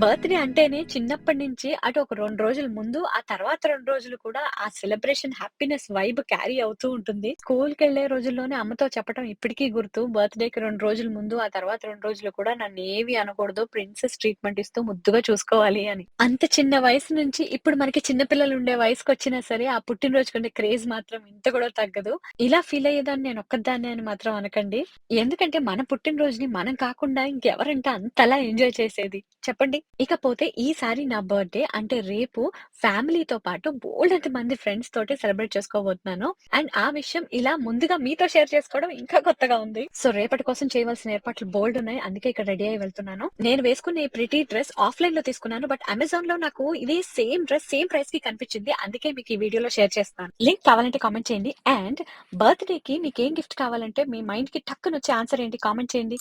Birthday అంటేనే చిన్నప్పటి నుంచి అటు ఒక రెండు రోజుల ముందు, ఆ తర్వాత రెండు రోజులు కూడా ఆ సెలబ్రేషన్ హ్యాపీనెస్ వైబ్ క్యారీ అవుతూ ఉంటుంది. స్కూల్‌కెళ్ళే రోజుల్లోనే అమ్మతో చెప్పడం ఇప్పటికీ గుర్తు. బర్త్‌డేకి రెండు రోజుల ముందు, ఆ తర్వాత రెండు రోజులు కూడా నన్ను ఏవి అనకూడదు. ప్రిన్సెస్ ట్రీట్‌మెంట్ ఇస్తూ ముద్దుగా చూసుకోవాలి అని. అంత చిన్న వయసు నుంచి ఇప్పుడు మనకి చిన్న పిల్లలు ఉండే వయసుకొచ్చినా సరే, ఆ పుట్టినరోజుకుండే క్రేజ్ మాత్రం ఇంత కూడా తగ్గదు. ఇలా ఫీల్ అయ్యేదాన్ని నేను ఒక్కదాన్ని అని మాత్రం అనకండి. ఎందుకంటే మన పుట్టినరోజుని మనం కాకుండా ఇంకెవరంటే అంతలా ఎంజాయ్ చేసేది చెప్పండి? ఇకపోతే ఈసారి నా బర్త్‌డే అంటే రేపు ఫ్యామిలీతో పాటు బోల్డ్ మంది ఫ్రెండ్స్ తోటి సెలబ్రేట్ చేసుకోబోతున్నాను. అండ్ ఆ విషయం ఇలా ముందుగా మీతో షేర్ చేసుకోవడం ఇంకా కొత్తగా ఉంది. సో రేపటి కోసం చేయవలసిన ఏర్పాట్లు బోల్డ్ ఉన్నాయి. అందుకే ఇక్కడ రెడీ అయి వెళ్తున్నాను. నేను వేసుకున్న ఈ ప్రిటీ డ్రెస్ ఆఫ్‌లైన్‌లో తీసుకున్నాను. బట్ అమెజాన్లో నాకు ఇదే సేమ్ డ్రెస్ సేమ్ ప్రైస్‌కి కనిపించింది. అందుకే మీకు ఈ వీడియోలో షేర్ చేస్తాను. లింక్ కావాలంటే కామెంట్ చేయండి. అండ్ బర్త్డే కి మీకు ఏం గిఫ్ట్ కావాలంటే మీ మైండ్ మైండ్‌కి టక్కునొచ్చే ఆన్సర్ ఏంటి కామెంట్ చేయండి.